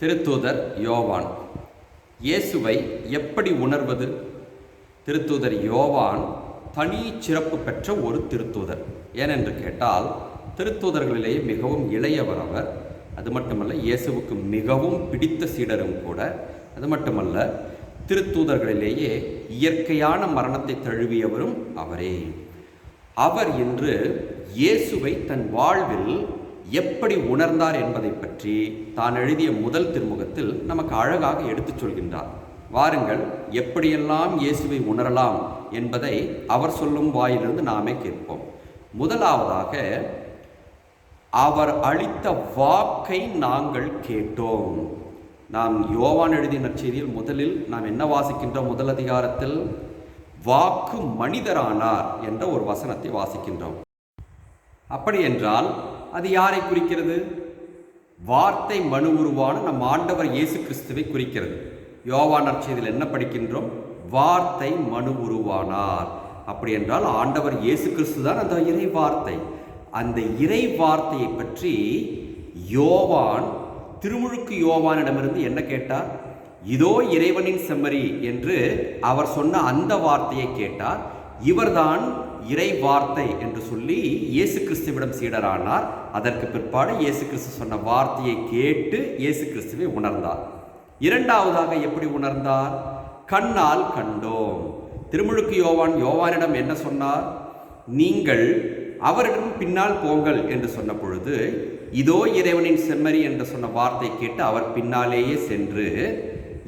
திருத்தூதர் யோவான். இயேசுவை எப்படி உணர்வது? திருத்தூதர் யோவான் தனி சிறப்பு பெற்ற ஒரு திருத்தூதர். ஏனென்று கேட்டால் திருத்தூதர்களிலேயே மிகவும் இளையவர் அவர். அது மட்டுமல்ல இயேசுவுக்கு மிகவும் பிடித்த சீடரும் கூட. அது மட்டுமல்ல திருத்தூதர்களிலேயே இயற்கையான மரணத்தை தழுவியவரும் அவரே. அவர் இன்று இயேசுவை தன் வாழ்வில் எப்படி உணர்ந்தார் என்பதை பற்றி தான் எழுதிய முதல் திருமுகத்தில் நமக்கு அழகாக எடுத்துச் சொல்கின்றார். வாருங்கள் எப்படியெல்லாம் இயேசுவை உணரலாம் என்பதை அவர் சொல்லும் வாயிலிருந்து நாமே கேட்போம். முதலாவதாக அவர் அளித்த வாக்கை நாங்கள் கேட்டோம். நாம் யோவான் எழுதிய நற்செய்தியில் முதலில் நாம் என்ன வாசிக்கின்றோம்? முதல் அதிகாரத்தில் வாக்கு மனிதரானார் என்ற ஒரு வசனத்தை வாசிக்கின்றோம். அப்படி என்றால் அது யாரை குறிக்கிறது? வார்த்தை மனு உருவான நம் ஆண்டவர் இயேசு கிறிஸ்துவை குறிக்கிறது. யோவான் செய்தியில் என்ன படிக்கின்றோம்? வார்த்தை மனு உருவானார். அப்படி என்றால் ஆண்டவர் இயேசு கிறிஸ்து தான் அந்த இறை வார்த்தை அந்த இறை வார்த்தையை பற்றி யோவான் திருமுழுக்கு யோவானிடமிருந்து என்ன கேட்டார்? இதோ இறைவனின் செம்மறி என்று அவர் சொன்ன அந்த வார்த்தையை கேட்டார். இவர்தான் இறை வார்த்தை என்று சொல்லி இயேசு கிறிஸ்துவிடம் சீடரானார். அதற்கு பிற்பாடு இயேசு கிறிஸ்து சொன்ன வார்த்தையை கேட்டு இயேசு கிறிஸ்துவை உணர்ந்தார். இரண்டாவதாக எப்படி உணர்ந்தார்? கண்ணால் கண்டோம். திருமுழுக்கு யோவான் யோவானிடம் என்ன சொன்னார்? நீங்கள் அவரிடம் பின்னால் போங்கள் என்று சொன்ன பொழுது இதோ இறைவனின் செம்மறி என்று சொன்ன வார்த்தை கேட்டு அவர் பின்னாலேயே சென்று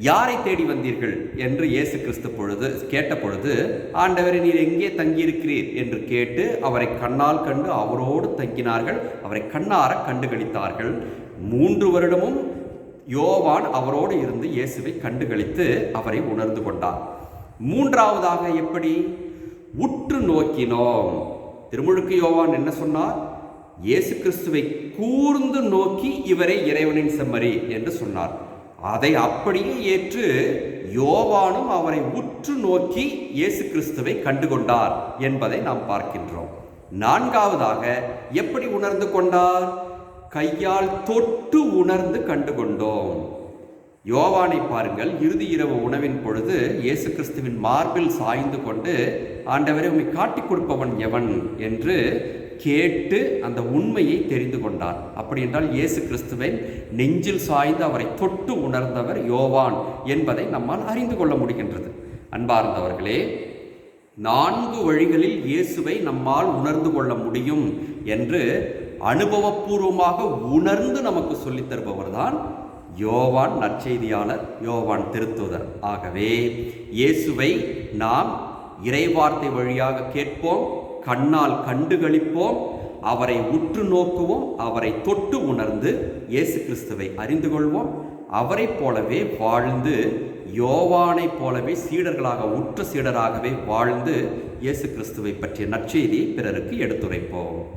யாரை தேடி வந்தீர்கள்? என்று இயேசு கிறிஸ்து பொழுது கேட்ட பொழுது ஆண்டவரை நீர் எங்கே தங்கியிருக்கிறீர்? என்று கேட்டு அவரை கண்ணால் கண்டு அவரோடு தங்கினார்கள். அவரை கண்ணார கண்டுகளித்தார்கள். மூன்று வருடமும் யோவான் அவரோடு இருந்து இயேசுவை கண்டுகளித்து அவரை உணர்ந்து கொண்டார். மூன்றாவதாக எப்படி? உற்று நோக்கினோம். திருமுழுக்கு யோவான் என்ன சொன்னார்? இயேசு கிறிஸ்துவை கூர்ந்து நோக்கி இவரே இறைவனின் செம்மறி என்று சொன்னார். அதை அப்படியே ஏற்று யோவானும் அவரை உற்று நோக்கி இயேசு கிறிஸ்துவை கண்டுகொண்டார் என்பதை நாம் பார்க்கின்றோம். நான்காவதாக எப்படி உணர்ந்து கொண்டார்? கையால் தொட்டு உணர்ந்து கண்டுகொண்டோம். யோவானை பாருங்கள். இறுதி இரவு உணவின் பொழுது இயேசு கிறிஸ்துவின் மார்பில் சாய்ந்து கொண்டு ஆண்டவரை உண்மை காட்டிக் கொடுப்பவன் எவன்? என்று கேட்டு அந்த உண்மையை தெரிந்து கொண்டார். அப்படி என்றால் இயேசு கிறிஸ்துவை நெஞ்சில் சாய்ந்து அவரை தொட்டு உணர்ந்தவர் யோவான் என்பதை நம்மால் அறிந்து கொள்ள முடிகின்றது. அன்பார்ந்தவர்களே நான்கு வழிகளில் இயேசுவை நம்மால் உணர்ந்து கொள்ள முடியும் என்று அனுபவபூர்வமாக உணர்ந்து நமக்கு சொல்லித் தருபவர்தான் யோவான் நற்செய்தியாளர் யோவான் திருத்துதர். ஆகவே இயேசுவை நாம் இறைவார்த்தை வழியாக கேட்போம் கண்ணால் கண்டுகளிப்போம் அவரை உற்று நோக்குவோம் அவரை தொட்டு உணர்ந்து இயேசு கிறிஸ்துவை அறிந்து கொள்வோம். அவரைப் போலவே வாழ்ந்து யோவானைப் போலவே சீடர்களாக உற்ற சீடராகவே வாழ்ந்து இயேசு கிறிஸ்துவை பற்றிய நற்செய்தியை பிறருக்கு எடுத்துரைப்போம்.